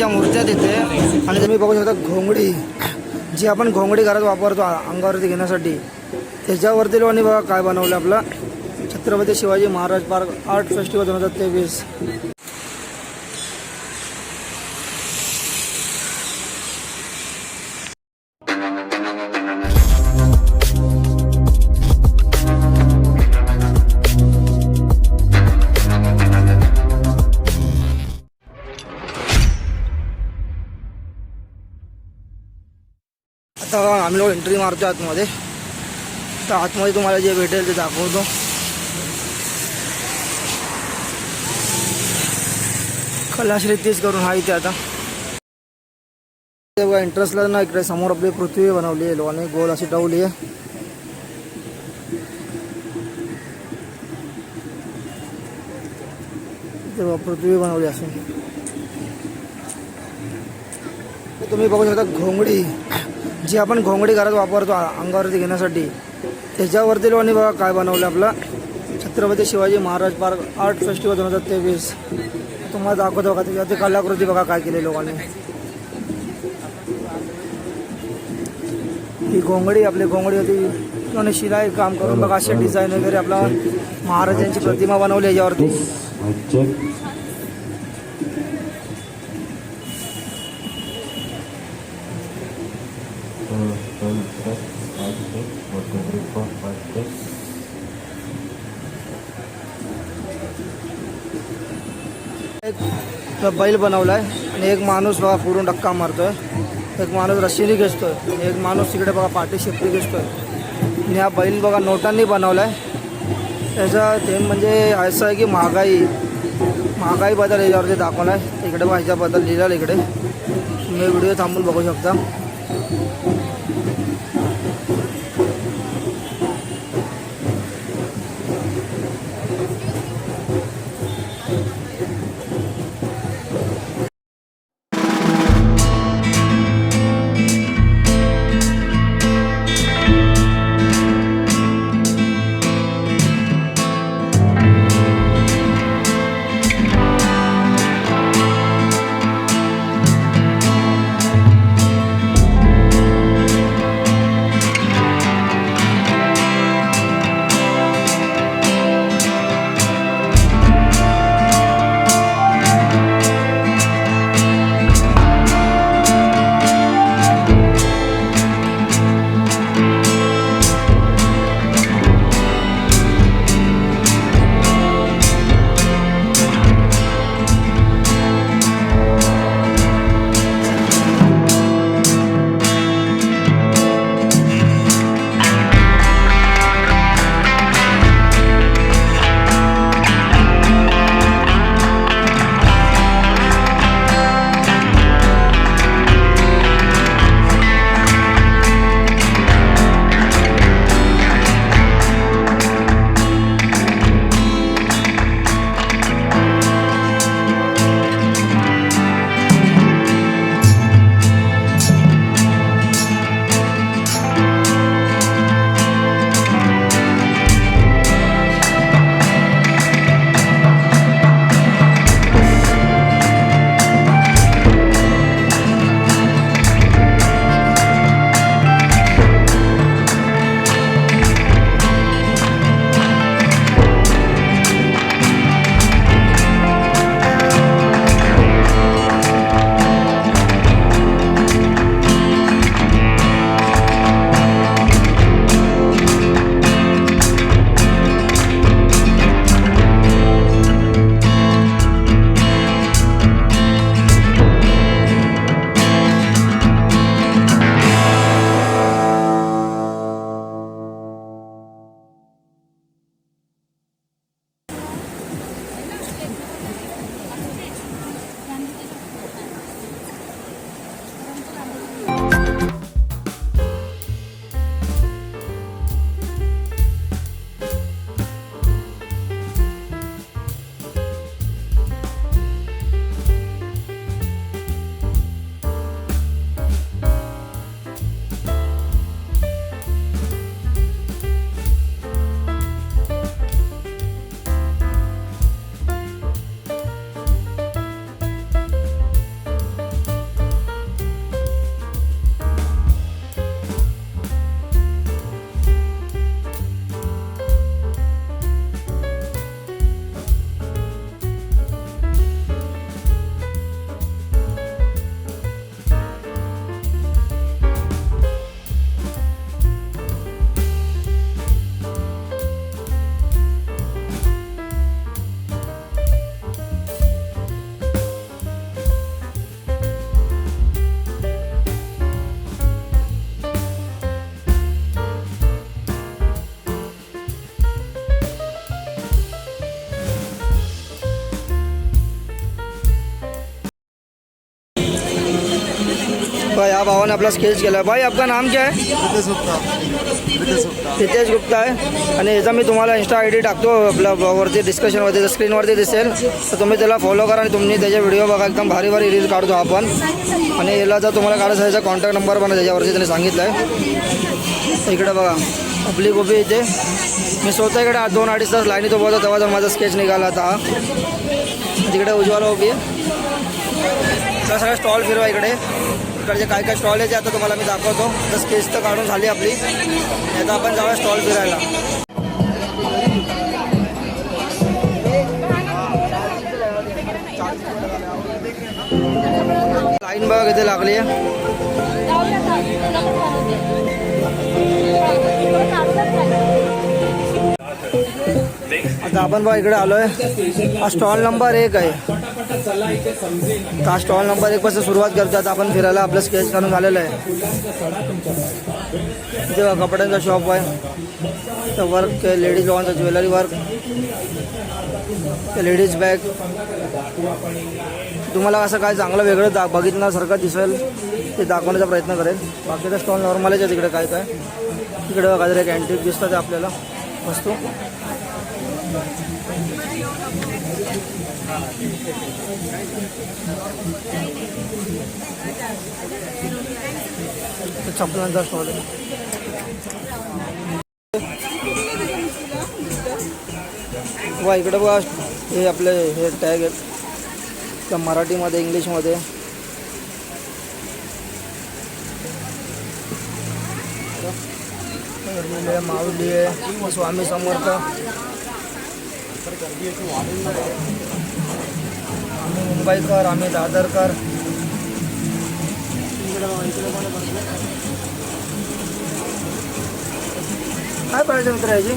देवीच्या मूर्त्या देते आणि तुम्ही बघू शकता घोंगडी जी आपण घोंगडी घरात वापरतो अंगावरती घेण्यासाठी. त्याच्यावरती लोकांनी बघा काय बनवलं आपलं. Chhatrapati Shivaji Maharaj park art festival दोन हजार तेवीस. आम्ही लोक एंट्री मारतो आतमध्ये. तर आतमध्ये तुम्हाला जे भेटेल ते दाखवतो. कलाश्री तीच करून हा इथे आता. तेव्हा बघा इंटरेस्टला ना इकडे समोर आपली पृथ्वी बनवली आहे. लोकांनी गोल अशी टवली आहे. तेव्हा पृथ्वी बनवली अशी तुम्ही बघू शकता घोंगडी. जी आपण घोंगडी घरात वापरतो अंगावरती घेण्यासाठी त्याच्यावरती लोकांनी बघा काय बनवलं आपलं. Chhatrapati Shivaji Maharaj park art festival दोन हजार तेवीस. तुम्हाला दाखवतो बघा त्याच्यावरती कलाकृती बघा काय केली लोकांनी. ही घोंगडी आपली घोंगडी होती. आणि शिलाई काम करून बघा असे डिझाईन वगैरे आपला महाराजांची प्रतिमा बनवली याच्यावरती. एक बैल बनवलाय. आणि एक माणूस बघा पुरून डक्का मारतोय. एक माणूस रशीने घेतोय एक माणूस तिकडे बघा पाठी शेपटी घेतोय आणि हा बैल बघा नोटांनी बनवला आहे त्याचा ते म्हणजे असं आहे की महागाई महागाईबद्दल याच्यावरती आहे इकडे बघा ह्याच्याबद्दल लिहिला इकडे. तुम्ही व्हिडिओ थांबून बघू शकता. भावाने आपला स्केच केला. भाई आपका नाम क्या है? गुप्ता. हितेश गुप्ता. आहे आणि याचा मी तुम्हाला इंस्टा आय डी टाकतो. आपल्या वरती डिस्कशनवरती स्क्रीनवरती दिसेल. तर तुम्ही त्याला फॉलो करा आणि तुम्ही त्याचे व्हिडिओ बघा. एकदम भारी भारी रील काढतो आपण. आणि याला जर तुम्हाला काढायचं आहे, याचा कॉन्टॅक्ट नंबर पण आहे त्याच्यावरती त्यांनी सांगितलं आहे. इकडे बघा. उभी आहे इथे. मी स्वतः इकडे दोन अडीच तास लाईनीत उभा होतो तेव्हा जर माझा स्केच निघाला आता. हा तिकडे उज्ज्वला उभी आहे. तर सगळं स्टॉल फिरवा इकडे. इकडचे काय काय स्टॉल आहे ते आता तुम्हाला मी दाखवतो. तर स्केच तर काढून झाली आपली. आता आपण जाऊया स्टॉल फिरायला. लाईन बघा लागली आता आपण बघा इकडे आलोय. हा स्टॉल नंबर एक तर हा स्टॉल नंबर एक पासून सुरुवात करतो. आता आपण फिरायला आपलं स्केच काढून झालेलं आहे. इथे कपड्यांचा शॉप आहे. तर वर्क लेडीज लोकांचं ज्वेलरी वर्क लेडीज बॅग तुम्हाला असं काय चांगलं वेगळं दा बघितण्यासारखं दिसेल ते दाखवण्याचा प्रयत्न करेल. बाकीचा स्टॉल नॉर्मलच आहे तिकडे काय काय. तिकडे बघा जर एक अँटिक दिसतं ते आपल्याला. वस्तू छप्पन हजार स्टॉल वा इकडे बघा हे आपले हे टॅग आहेत. त्या मराठीमध्ये इंग्लिशमध्ये. माऊली आहे स्वामी समर्थ. आम्ही मुंबईकर आम्ही दादरकर? काय प्राईज आहे मित्र याची?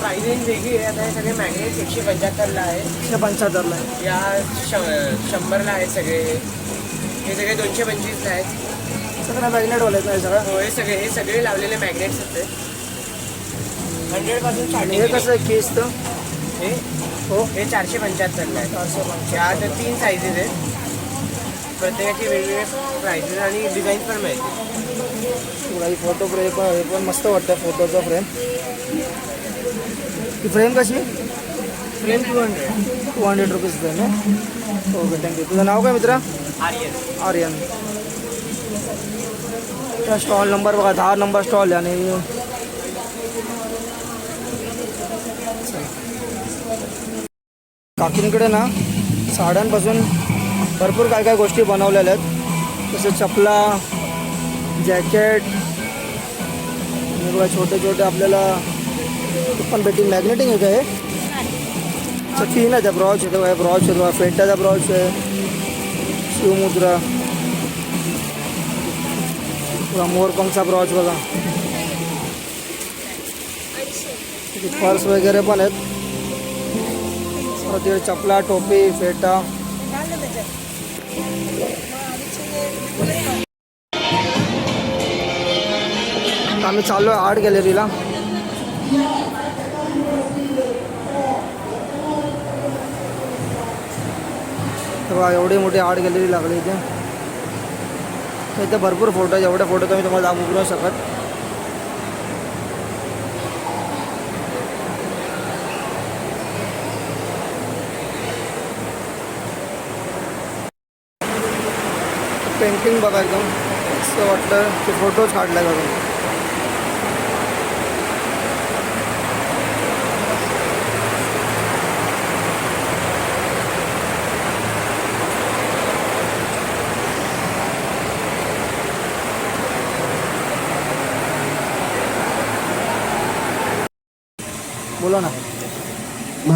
प्राइसिंग वेगळी आहे. आता हे सगळे मॅग्नेट एकशे पंच्याहत्तरला आहे. एकशे पंच्याहत्तरला आहे. या श शंभरला आहेत सगळे. हे सगळे दोनशे पंचवीसला आहेत. सगळं मॅग्नेट वाले आहे सगळं? हो हे सगळे हे सगळे लावलेले मॅग्नेट्स आहेत ते. हंड्रेडपासून आणि स्टार्टिंग हे कसं केस तर? हे? हो हे चारशे पंच्याहत्तरला आहे चारशे पंच्याहत्तर. या आता तीन साईजेस आहेत. प्रत्येकाची वेगवेगळे प्राइजेस आणि डिझाईन पण ही फ़ोटो फ्रेम पण हे पण मस्त वाटतं फोटोचं फ्रेम ही फ्रेम कशी? Frame two hundred two hundred rupees frame आहे. ओके थँक्यू तुझं नाव काय मित्रा? आर्यन. आर्यन. स्टॉल नंबर बघा दहा नंबर स्टॉल आणि काकींकडे ना साड्यांपासून भरपूर काय काय गोष्टी बनवलेल्या आहेत. जसं चपला जॅकेट आणि छोटे छोटे आपल्याला पण भेटी मॅग्नेटिंग आहे. का हे तीन आहे त्या ब्रॉच. आहे ब्रॉच येतो आहे फेटाचा ब्रॉच आहे. शिवमुद्रा. पुरा मोरपंखचा ब्रॉच बघा. पर्स वगैरे पण आहेत. परत चपला टोपी फेटा. आम्ही चाललो आहे आर्ट गॅलरीला. तेव्हा एवढी मोठी आर्ट गॅलरी लागली इथे. इथे भरपूर फोटो आहेत एवढे फोटो तुम्ही तुम्हाला दाखवू नाही शकत. पेंटिंग बघा एकदम. असं वाटलं. की फोटोज काढला जातो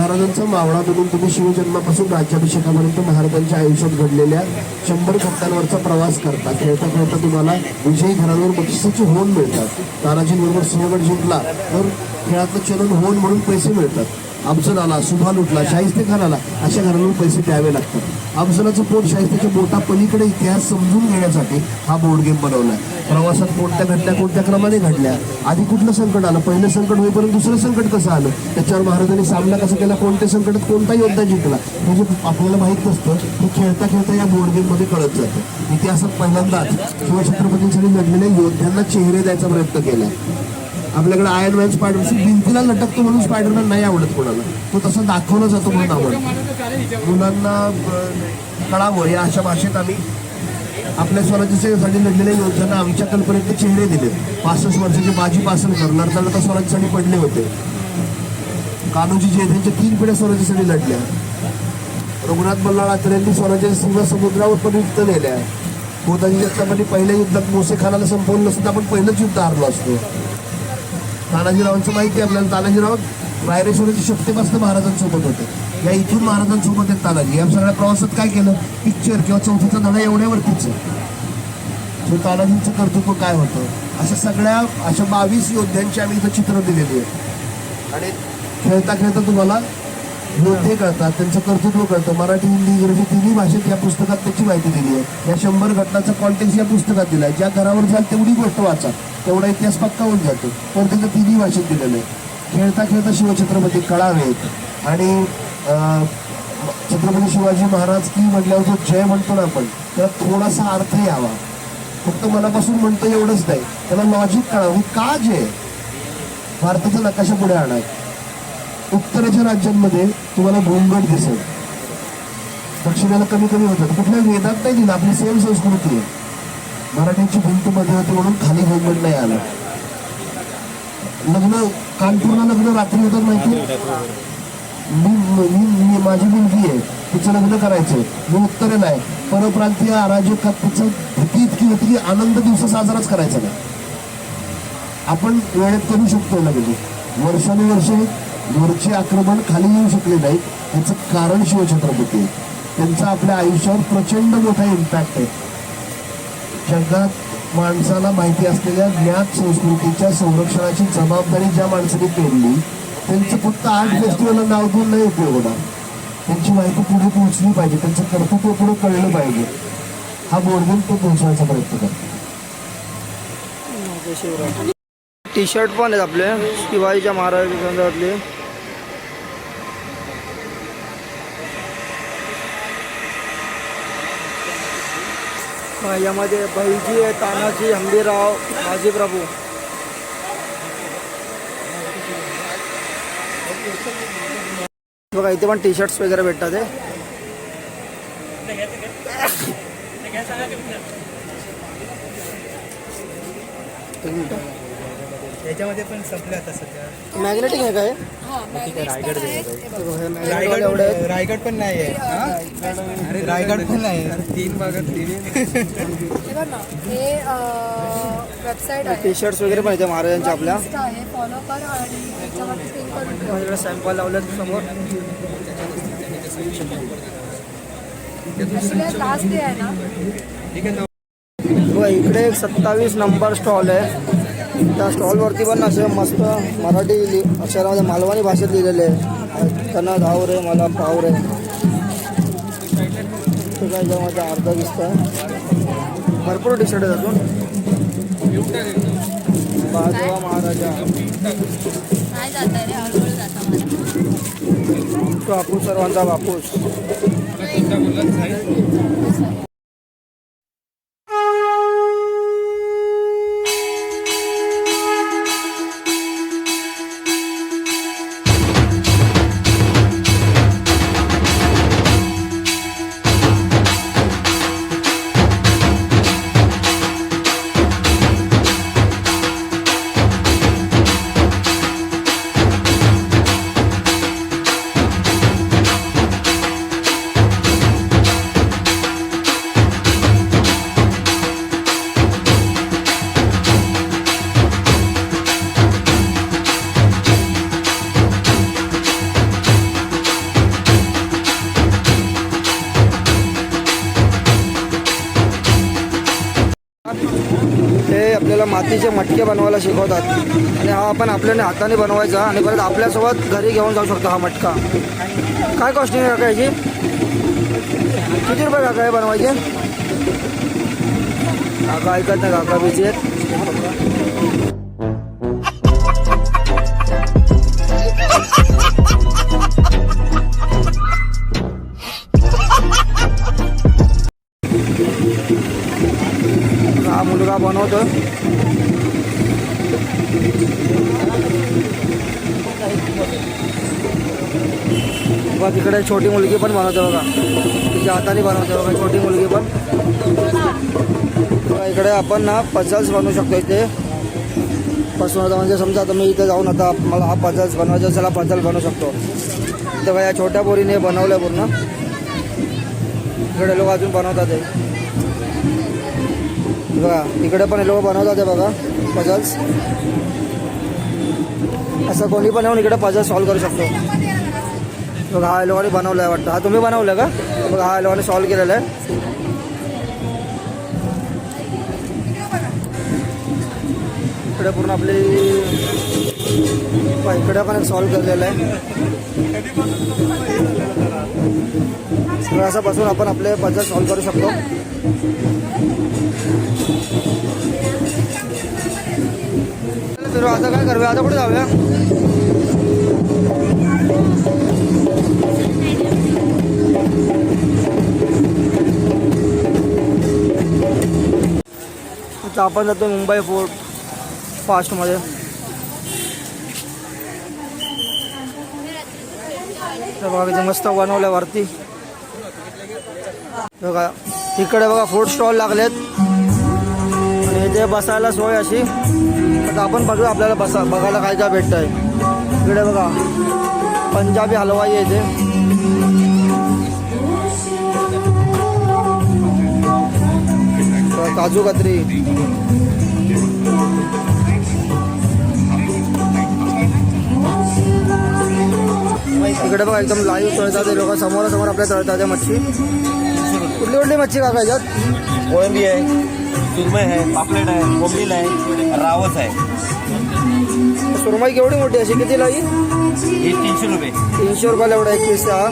महाराजांचा मावळा म्हणून तुम्ही शिवजन्मापासून राज्याभिषेकापर्यंत महाराजांच्या आयुष्यात घडलेल्या शंभर घटनांवरचा प्रवास करता. खेळता खेळता तुम्हाला विजयी घरांवर बक्षिसाची होण मिळतात. तानाजींबरोबर सिंहगड जिंकला तर खेळातलं चलन होऊन म्हणून पैसे मिळतात. अफजल आला सुभा लुटला शाहिस्ते खान आला अशा घरांवर पैसे द्यावे लागतात. अफजलाचं पोट शाहिस्तेच्या बोटा पलीकडे इतिहास समजून घेण्यासाठी हा बोर्ड गेम बनवला आहे. प्रवासात कोणत्या घटना कोणत्या क्रमाने घडल्या? आधी कुठलं संकट आलं? पहिलं संकट होईपर्यंत दुसरं संकट कसं आलं? त्याच्यावर महाराजांनी सामना कसा केला? कोणत्या संकटात कोणता योद्धा जिंकला? हे जे आपल्याला माहीत नसतं हे खेळता खेळता या बोर्ड गेममध्ये कळत जातं. इतिहासात पहिल्यांदाच किंवा छत्रपतींसाठी लढलेल्या योद्ध्यांना चेहरे द्यायचा प्रयत्न केला. आपल्याकडे आयर्न मॅन स्पायडर भिंतीला लटकतो म्हणून स्पायडरमॅन नाही आवडत कोणाला. तो तसं दाखवला जातो म्हणून आवडतो. मुलांना कळावं या अशा भाषेत आम्ही आपल्या स्वराज्य सेवेसाठी लढलेल्या योद्ध्यांना आमच्या कल्पनेतले चेहरे दिले पासष्ट वर्षाचे बाजी पासलकर नरताळता स्वराज्यासाठी पडले होते. कान्होजी जे त्यांच्या तीन पिढ्या स्वराज्यासाठी लढल्या. रघुनाथ बल्लाळ आचार्यांनी स्वराज्याच्या सीमा समुद्रावर पण युद्ध नेल्या गोदाजी जगतापांनी पहिल्या युद्धात मोसे खानाला संपवलं नसतं आपण पहिलंच युद्ध हारलो असतो. तानाजीरावांचं माहिती आहे आपल्याला. तानाजीराव रायरेश्वराच्या शक्तीपासून महाराजांसोबत होते. या इथून महाराजांसोबत आहेत तानाजी. या सगळ्या प्रवासात काय केलं? पिक्चर किंवा चौथीचा धडा एवढ्यावरतीच आहे. सो तानाजींचं कर्तृत्व काय होतं? अशा सगळ्या अशा बावीस योद्ध्यांची आम्ही इथं चित्र दिलेली आहेत. आणि खेळता खेळता तुम्हाला योद्धे कळतात त्यांचं कर्तृत्व कळतं. मराठी हिंदी इंग्रजी तिन्ही भाषेत या पुस्तकात त्याची माहिती दिली आहे. या शंभर घटनाचा कॉन्टेक्स या पुस्तकात दिला आहे. ज्या घरावर जाल तेवढी गोष्ट वाचा. तेवढा इतिहास पक्का होऊन जातो. पण त्याचं तिन्ही भाषेत दिलेलं आहे. खेळता खेळता शिवछत्रपती कळावेत. आणि छत्रपती शिवाजी महाराज की म्हटल्यावर जो जय म्हणतो ना आपण त्याला थोडासा अर्थ यावा. फक्त मनापासून म्हणतो एवढंच नाही. त्याला लॉजिक कळावं. का जय? भारताचा नकाशा पुढे आणाय उत्तरेच्या राज्यांमध्ये तुम्हाला घोंगड दिसेल. दक्षिणेला कमी कमी होतात कुठल्या वेदात नाही दिलं. आपली सेम संस्कृती आहे. मराठीची भिंत मध्ये होती म्हणून खाली घोंगड नाही आलं. लग्न कानपूरला लग्न रात्री होतात माहिती? मी मी- माझी मुलगी आहे तिचं लग्न करायचं मी उत्तरेला आहे. परप्रांतीय अराजकात तिचं भीती इतकी होती की आनंद दिवस साजराच करायचा नाही. आपण वेळेत करू शकतो लग्न म्हणजे? वर्षानुवर्षे वरचे आक्रमण खाली येऊ शकले नाहीत. याचं कारण शिवछत्रपती आहे. त्यांचा आपल्या आयुष्यावर प्रचंड मोठा इम्पॅक्ट आहे. जगात माणसाला माहिती असलेल्या ज्ञात संस्कृतीच्या संरक्षणाची जबाबदारी ज्या माणसाने पेरली त्यांचं फक्त आर्ट फेस्टिवलला नाव देऊन नाही उपयोग होणार. त्यांची माहिती पुढे पोहोचली पाहिजे त्यांचं कर्तृत्व पुढे कळलं पाहिजे. हा बोर्डिंग तो पोहोचण्याचा प्रयत्न करतो टी शर्ट पण आहेत आपले शिवाजीच्या महाराजांच्यातले यामध्ये भाईजी आहे तानाजी हंबीराव बाजीप्रभू बघा इथे पण टी शर्ट्स वगैरे भेटतात आहे एक त्याच्यामध्ये पण संपले आता सध्या. मॅग्नेटिक आहे काय? रायगड मॅग्नेटिक एवढे आहेत रायगड पण नाही. आहे अरे रायगड पण नाही तीन भागात तीन हे वेबसाईट टी शर्ट्स वगैरे पण येते महाराजांच्या आपल्या. Insta आहे फॉलो कर आणि त्याच्यावरती पिन करून ठेव. माझ्याकडे सॅम्पल लावले समोर. लास्ट डे आहे ना. बघा इकडे एक सत्तावीस नंबर स्टॉल आहे. त्या स्टॉलवरती पण असे मस्त मराठी लि अक्षरामध्ये मालवणी भाषेत लिहिलेले आहे. त्यांना धाव रे मला पाव रे. ठीक आहे याच्यामध्ये अर्धा दिसत आहे भरपूर टी शर्ट आहे अजून. बाजवा महाराजा. बापूस सर्वांचा बापूस बनवायला शिकवतात. आणि हा आपण आपल्याने हाताने बनवायचा आणि परत आपल्यासोबत घरी घेऊन जाऊ शकतो हा मटका. काय कॉस्टिंग आहे काका याची? किती रुपये काका हे बनवायचे? काका ऐकत नाही काका बिझी आहेत. बघा तिकडे छोटी मुलगी पण बनवते बघा. तिच्या हाताने बनवते बघा छोटी मुलगी पण. बघा, इकडे आपण ना पझल्स बनवू शकतो इथे. पासून आता म्हणजे समजा आता मी इथे जाऊन आता मला हा पझल्स बनवायचा असेल हा पझल बनवू शकतो. तर बघा या छोट्या पोरीने बनवलं बनवलं पूर्ण. इकडे लोक अजून बनवतात बघा इकडे पण हे लोक बनवतात हे बघा. पझल्स असं कोणी पण येऊन इकडे पझल सॉल्व करू शकतो. बघा हा लोकांनी बनवलं आहे वाटतं. हा तुम्ही बनवलं का? बघा हा लोकांनी सॉल्व केलेलं आहे. इकडे पूर्ण आपली इकडे पण सॉल्व केलेलं आहे. सगळं असं बसून आपण आपले पझल सॉल्व करू शकतो. तर आता काय करूया? आता कुठे जाऊया? आता आपण जातो मुंबई फोर्ट फास्टमध्ये. तर बघा किती मस्त बनवलं वरती बघा इकडे बघा फूड स्टॉल लागलेत. आणि इथे बसायला सोय अशी. आता आपण बघूया आपल्याला बसा बघायला काय काय भेटतं आहे इकडे बघा. पंजाबी हलवाई आहे इथे. काजू कतरी. इकडे बघा एकदम लाईव्ह तळतात ते लोक. समोरासमोर आपल्या तळतात मच्छी. कुठली कुठली मच्छी काका याच्यात? कोळंबी आहे. सुरमई आहे पापलेट आहे कोंबील आहे रावस आहे. सुरमई केवढी मोठी अशी किती लाई ही तीनशे रुपये. तीनशे रुपयाला एवढा एक पीस हा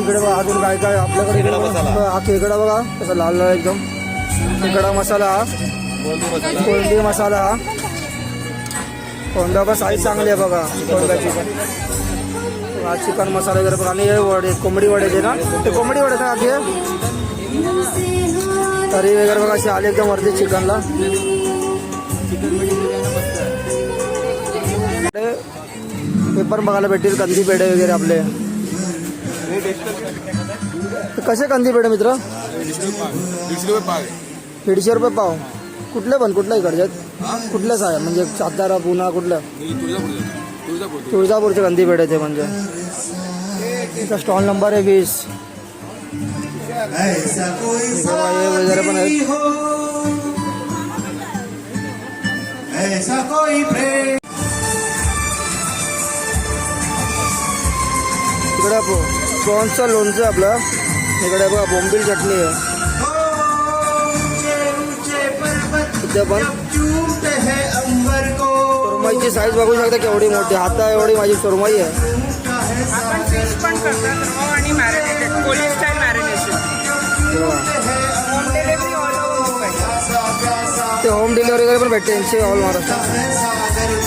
इकडे बघा अजून काय काय आपल्याकडे हा खेकडा बघा कसा लाल लाल एकदम. खेकडा मसाला. हा मसाला. हा कोंडा पण साईज चांगली आहे बघा कोंड्याची पण. चिकन मसाला वगैरे बघा आणि वडे कोंबडी वड्याचे ना? ते कोंबडी वडे ना आधी? तरी वगैरे बघा असे आले एकदम वरती चिकनला. ते पण बघायला भेटतील कंदी पेढे वगैरे आपले. कसे कंदी पेढे मित्र? दीडशे रुपये पाव. कुठले पण कुठल्या इकडच्यात कुठल्याच आहे म्हणजे सातारा पुणा कुठलं तुळजापूरचे कंदी पेढे ते म्हणजे. स्टॉल नंबर आहे वीस. ऐसा कोई साथी हो ऐसा कोई प्रेम इकडे प्रॉन्सचं लोणचं आपलं. इकडे बघा बोंबील चटणी आहे. इथे पण सुरमईची साईज बघू शकता केवढी मोठी. हाता एवढी माझी सुरमई आहे. आपण फिश पण करतात आणि मॅरिनेटेड. कोळी स्टाईल मॅरिनेशन ते होम डिलिव्हरी वगैरे पण भेटते यांचे ऑल महाराष्ट्र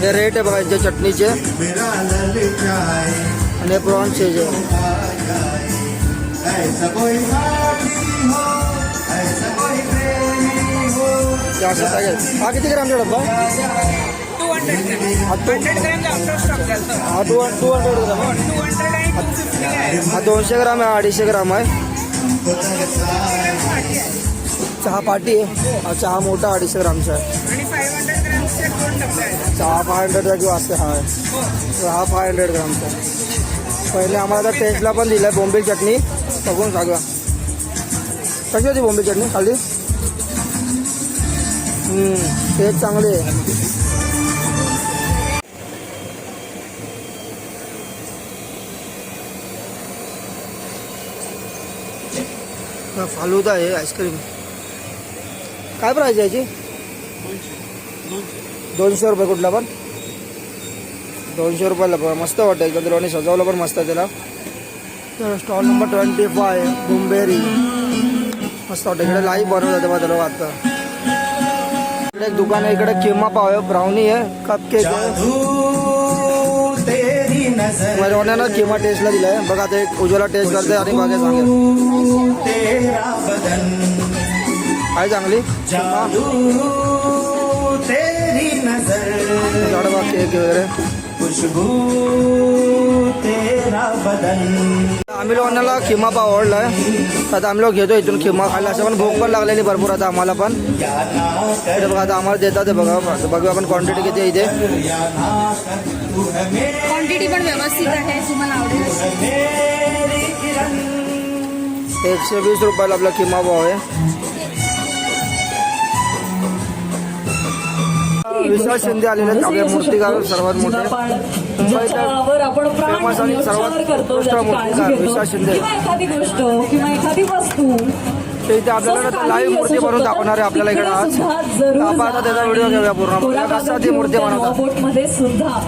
हे रेट आहे बघा यांच्या चटणीचे. आणि हे प्रॉन्सचे जे चारशे असं हा किती ग्रामचा डब्बा? हंड्रेड ग्रॅम हा हंड्रेड ग्रॅम हा two two hundred gram two hundred आणि टू फिफ्टी आहे. हा दोनशे ग्राम आहे अडीचशे ग्राम आहे. चहा पाटी आहे. हा चहा मोठा अडीचशे ग्रामचा आहे. आणि फाईव्ह हंड्रेड ग्रॅमचे दोन डबे आहेत. चहा फाय हंड्रेडचा किंवा असते हा. आहे तर हा फाय हंड्रेड ग्रामचा आहे. पहिले आम्हाला आता टेस्टला पण दिलं आहे बोंबील चटणी. बघून सांगा. कशी होती बोंबील चटणी? खाली टेस्ट चांगली आहे. फालुदा आहे आईस्क्रीम. काय प्राईज आहे याची? दोनशे रुपये कुठला पण. दोनशे रुपयाला पण. मस्त वाटतं एकदम त्याला सजवलं पण मस्त आहे त्याला. तर स्टॉल नंबर ट्वेंटी फाय बुंबेरी मस्त वाटतं. इकडे लाईव्ह बनवलं जाते बघा त्याला आता. इकडे एक दुकान आहे. इकडे किमा पाव आहे. ब्राउनी आहे. कप केक आहे. माझ्या किमा टेस्टला दिलाय बघा आता एक उज्ज्वला टेस्ट करते आणि बघा सांगेल तेरा बदन काय चांगली? जादू तेरी नजर। झाडं बघ केक वगैरे. खुशबू तेरा बदन। आम्ही लोकांना खिमा पाव आवडलाय आता आम्ही लोक घेतो इथून खिमा. खायला असं पण भूक पण लागलेली भरपूर आता आम्हाला पण. बघा आता आम्हाला देतात बघा. बघूया आपण क्वांटिटी किती आहे इथे. क्वांटिटी पण व्यवस्थित आहे तुम्हाला आवडेल एकशे वीस रुपयाला आपला किमा भाव आहे. विशाल शिंदे आलेले आहेत. आपल्या मूर्तिकार सर्वात मोठे. फेमस आणि सर्वात उत्कृष्ट मूर्तिकार विशाल शिंदे. एखादी गोष्ट किंवा एखादी वस्तू ते इथे आपल्याला लाईव्ह मूर्ती बनवून दाखवणार आहे आपल्याला इकडे आज आपण आता त्याचा व्हिडिओ घेऊया पूर्ण. कसा ती मूर्ती बनवतात? बोटमध्ये सुद्धा.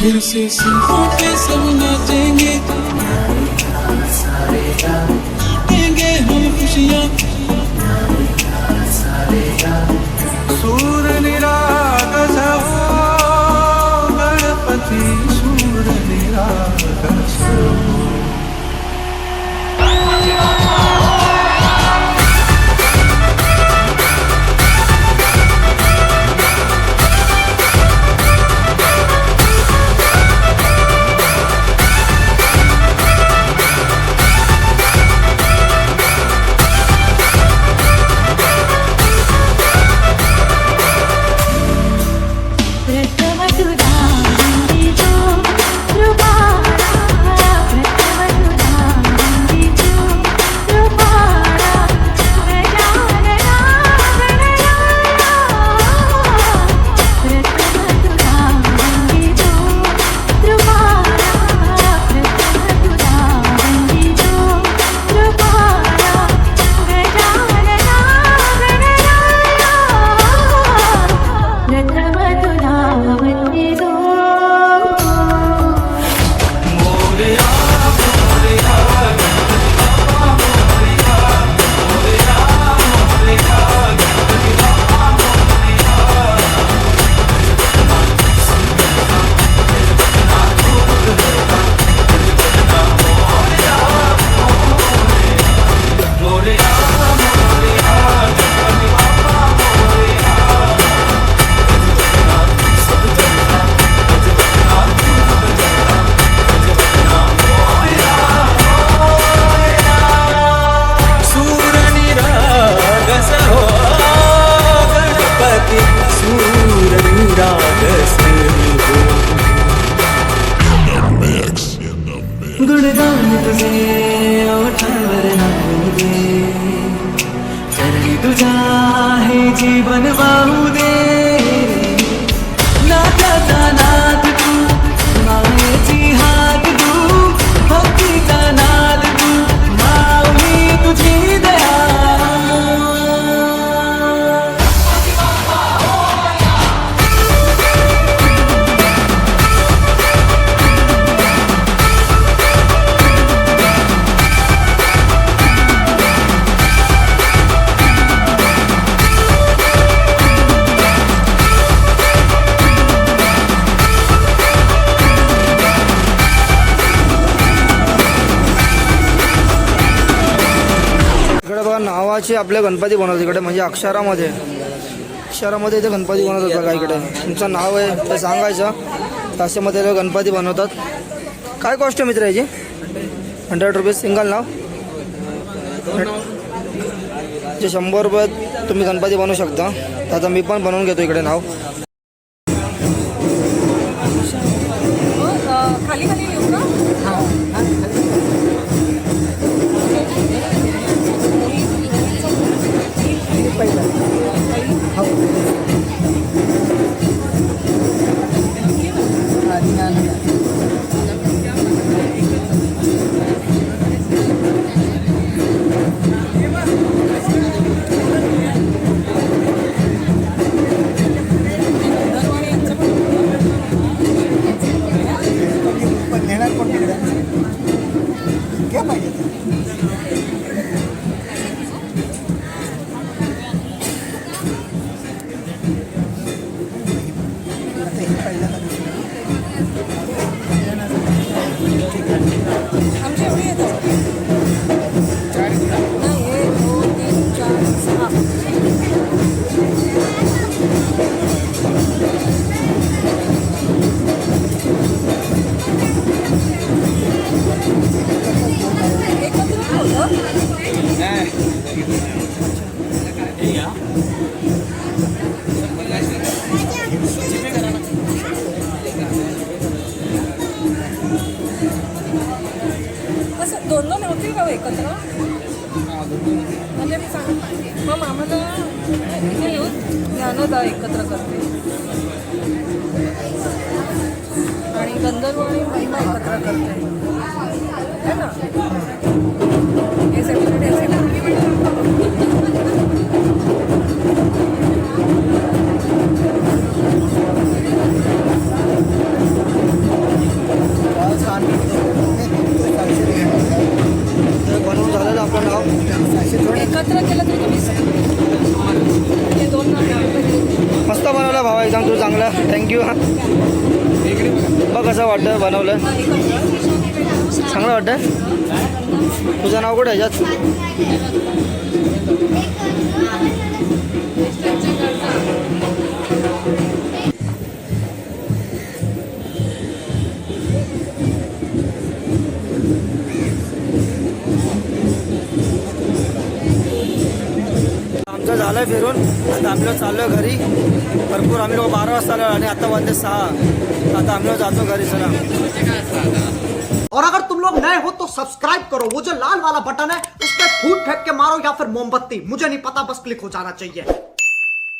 फिर से सिंहों पे सब नाचेंगे आपल्या गणपती बनवतात इकडे म्हणजे अक्षरामध्ये. अक्षरामध्ये इथे गणपती बनवतात बघा इकडे. तुमचं नाव आहे ते सांगायचं. तसेमध्ये ते गणपती बनवतात. काय कॉस्ट आहे मित्र याची? हंड्रेड रुपीज सिंगल नाव? जे शंभर रुपयात तुम्ही गणपती बनवू शकता आता मी पण बनवून घेतो इकडे नाव. एकत्र केलं तर तुम्ही दोन मस्त बनवलं भावा एकदम तू चांगला. थँक्यू हां. बघ कसं वाटतं बनवलं. चांगलं वाटतं. तुझं नाव कुठं ह्याच्यात आमचं फिरून. आता घरी. भरपूर आम्ही लोग बारह वाजता आता वाले सहा. आता आम्ही लोक जातो घरी चला. और अगर तुम लोग नए हो तो सब्सक्राइब करो। वो जो लाल वाला बटन है, उस पर फूट फेंक के मारो या फिर मोमबत्ती। मुझे नहीं पता, बस क्लिक हो जाना चाहिए।